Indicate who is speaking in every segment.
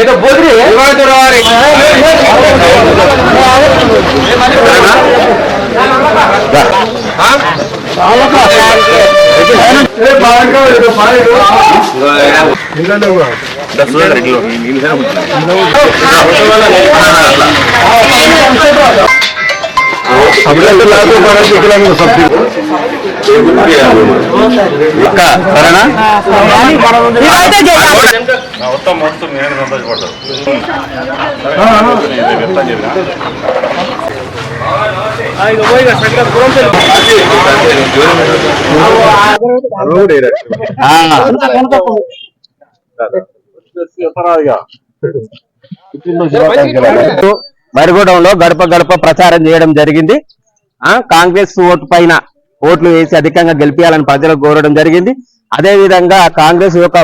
Speaker 1: এটা বদরে এবারে তো রে আমরা তো লাগো করা শিখলাম সব మొత్తం మొత్తం నేను
Speaker 2: మరిగూడెంలో గడప గడప ప్రచారం చేయడం జరిగింది. కాంగ్రెస్ ఓటు పైన ఓట్లు వేసి అధికంగా గెలిపించాలని ప్రజలకు కోరడం జరిగింది. అదే విధంగా కాంగ్రెస్ యొక్క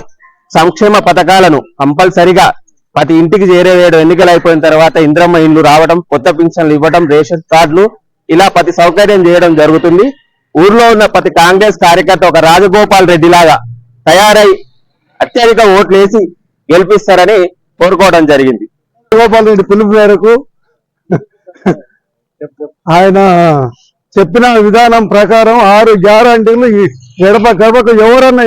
Speaker 2: సంక్షేమ పథకాలను కంపల్సరిగా ప్రతి ఇంటికి చేరేవేయడం ఎన్నికలు అయిపోయిన తర్వాత ఇంద్రమ్మ ఇండ్లు రావడం కొత్త పింఛన్లు ఇవ్వడం రేషన్ కార్డులు ఇలా ప్రతి సౌకర్యం చేయడం జరుగుతుంది. ఊర్లో ఉన్న ప్రతి కాంగ్రెస్ కార్యకర్త ఒక రాజగోపాల్ రెడ్డి లాగా తయారై అత్యధిక ఓట్లు వేసి గెలిపిస్తారని కోరుకోవడం జరిగింది.
Speaker 3: రాజగోపాల్ రెడ్డి పిలుపు మేరకు ఆయన చెప్పిన విధానం ప్రకారం ఆరు గ్యారంటీలు ఈ గడప గడపకు ఎవరన్నా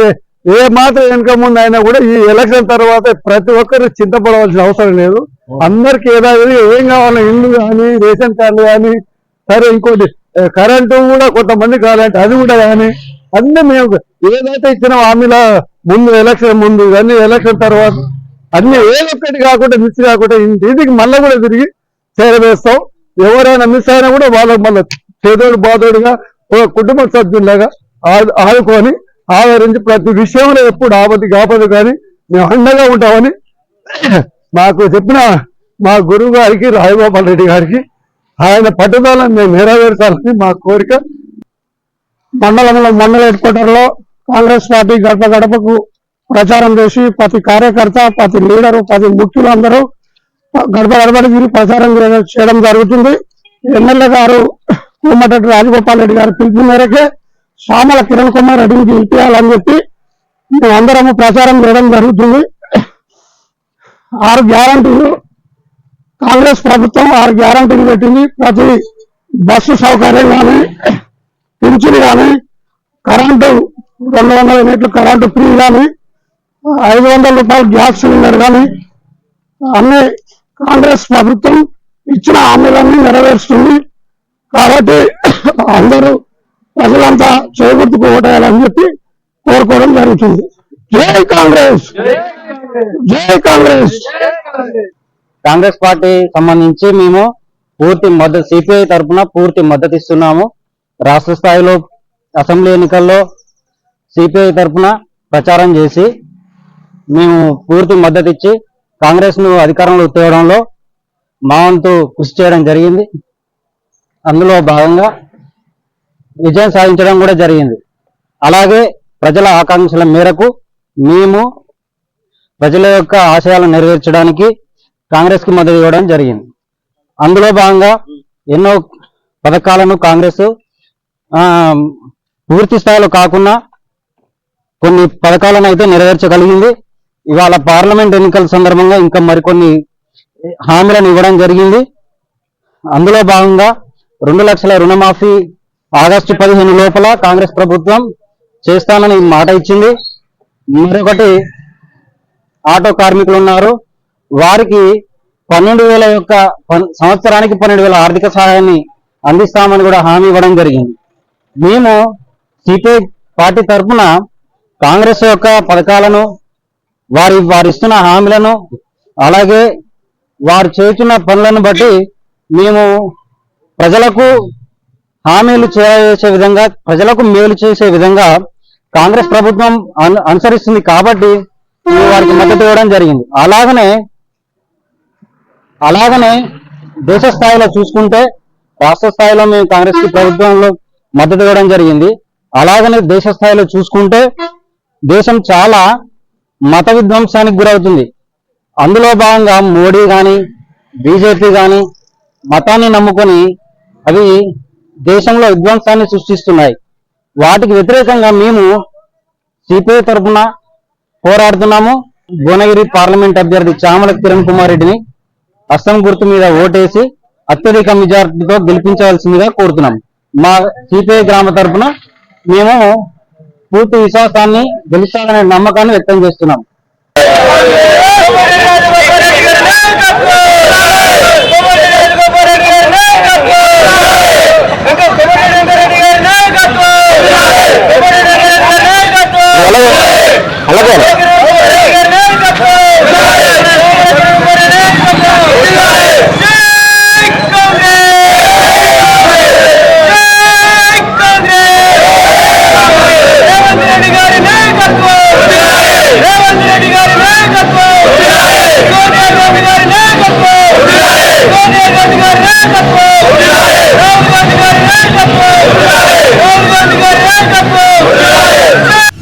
Speaker 3: ఏ- మాత్రం వెనుక ముందు అయినా కూడా ఈ ఎలక్షన్ తర్వాత ప్రతి ఒక్కరు చింతపడవలసిన అవసరం లేదు. అందరికి ఏదైనా ఏం కావాలి ఇల్లు కానీ రేషన్ కార్డు కానీ సరే ఇంకోటి కరెంటు కూడా కొంతమంది కావాలంటే అది కూడా కానీ అన్ని మేము ఏదైతే ఇచ్చిన హామీల ముందు ఎలక్షన్ ముందు కానీ ఎలక్షన్ తర్వాత అన్ని ఏదొక్కటి కాకుండా మిస్ కాకుండా ఇంటికి మళ్ళీ కూడా తిరిగి చేరవేస్తాం. ఎవరైనా మిస్ అయినా కూడా వాళ్ళకి మళ్ళీ పేదోడు బాధోడుగా ఒక కుటుంబ సభ్యులాగా ఆ- ఆదుకొని ఆదరించి ప్రతి విషయంలో ఎప్పుడు ఆపది కాపదు కానీ మేము అండగా ఉంటామని మాకు చెప్పిన మా గురువు గారికి రాజగోపాల్ రెడ్డి గారికి ఆయన పట్టుదలను మేము నెరవేర్చాలని మా కోరిక. మండలంలో మండల హెడ్ కాంగ్రెస్ పార్టీ గడప గడపకు ప్రచారం చేసి ప్రతి కార్యకర్త ప్రతి లీడరు ప్రతి ముఖ్యులు అందరూ గడప గడప తిరిగి ప్రచారం చేయడం జరుగుతుంది. ఎమ్మెల్యే గారు కోమటిరెడ్డి రాజగోపాల్ రెడ్డి గారి పిలుపు మేరకే శ్యామల కిరణ్ కుమార్ రెడ్డిని పిలిపించాలని చెప్పి మేమందరము ప్రచారం చేయడం జరుగుతుంది. ఆరు గ్యారంటీలు కాంగ్రెస్ ప్రభుత్వం ఆరు గ్యారంటీలు పెట్టింది. ప్రతి బస్సు సౌకర్యం కానీ పింఛన్ కానీ కరెంటు రెండు వందల యూనిట్లు కరెంటు ఫ్రీ కానీ ఐదు వందల రూపాయలు గ్యాస్ సిలిండర్ కానీ అన్ని కాంగ్రెస్ ప్రభుత్వం ఇచ్చిన హామీలన్నీ నెరవేరుస్తుంది. కాబట్టి అందరూ ప్రజలంతా చేకూర్చుకు ఓటేయాలని చెప్పి కోరుకోవడం జరుగుతుంది. జై కాంగ్రెస్! జై కాంగ్రెస్!
Speaker 2: కాంగ్రెస్ పార్టీ సంబంధించి మేము పూర్తి మద్దతు సిపిఐ తరఫున పూర్తి మద్దతు ఇస్తున్నాము. రాష్ట్ర స్థాయిలో అసెంబ్లీ ఎన్నికల్లో సిపిఐ తరఫున ప్రచారం చేసి మేము పూర్తి మద్దతు ఇచ్చి కాంగ్రెస్ను అధికారంలో తేవడంలో మా వంతు కృషి చేయడం జరిగింది. అందులో భాగంగా విజయం సాధించడం కూడా జరిగింది. అలాగే ప్రజల ఆకాంక్షల మేరకు మేము ప్రజల యొక్క ఆశయాలను నెరవేర్చడానికి కాంగ్రెస్కి మద్దతు ఇవ్వడం జరిగింది. అందులో భాగంగా ఎన్నో పథకాలను కాంగ్రెస్ పూర్తి స్థాయిలో కాకుండా కొన్ని పథకాలను అయితే నెరవేర్చగలిగింది. ఇవాళ పార్లమెంట్ ఎన్నికల సందర్భంగా ఇంకా మరికొన్ని హామీలను ఇవ్వడం జరిగింది. అందులో భాగంగా రెండు లక్షల రుణమాఫీ ఆగస్టు పదిహేను లోపల కాంగ్రెస్ ప్రభుత్వం చేస్తానని మాట ఇచ్చింది. మరొకటి ఆటో కార్మికులు ఉన్నారు. వారికి పన్నెండు వేల యొక్క పన్- సంవత్సరానికి పన్నెండు వేల ఆర్థిక సహాయాన్ని అందిస్తామని కూడా హామీ ఇవ్వడం జరిగింది. మేము సిపిఐ పార్టీ తరఫున కాంగ్రెస్ యొక్క పథకాలను వారి వారు ఇస్తున్న హామీలను అలాగే వారు చేస్తున్న పనులను బట్టి మేము ప్రజలకు హామీలు చేసే విధంగా ప్రజలకు మేలు చేసే విధంగా కాంగ్రెస్ ప్రభుత్వం అను- అనుసరిస్తుంది కాబట్టి వారికి మద్దతు ఇవ్వడం జరిగింది. అలాగనే అలాగనే దేశ స్థాయిలో చూసుకుంటే రాష్ట్ర స్థాయిలో మేము కాంగ్రెస్ ప్రభుత్వంలో మద్దతు ఇవ్వడం జరిగింది. అలాగనే దేశ స్థాయిలో చూసుకుంటే దేశం చాలా మత విధ్వంసానికి గురవుతుంది. అందులో భాగంగా మోడీ కానీ బీజేపీ కానీ మతాన్ని నమ్ముకొని అవి దేశంలో విధ్వంసాన్ని సృష్టిస్తున్నాయి. వాటికి వ్యతిరేకంగా మేము సిపిఐ తరఫున పోరాడుతున్నాము. భువనగిరి పార్లమెంట్ అభ్యర్థి చామల కిరణ్ కుమార్ రెడ్డిని అస్సం గుర్తు మీద ఓటేసి అత్యధిక మెజార్టీతో గెలిపించవలసిందిగా కోరుతున్నాం మా సిపిఐ గ్రామ తరఫున మేము పూర్తి విశ్వాసాన్ని గెలుస్తామనే నమ్మకాన్ని వ్యక్తం చేస్తున్నాం రాహుల్ గాంధీ గారి
Speaker 4: నాయకత్వం!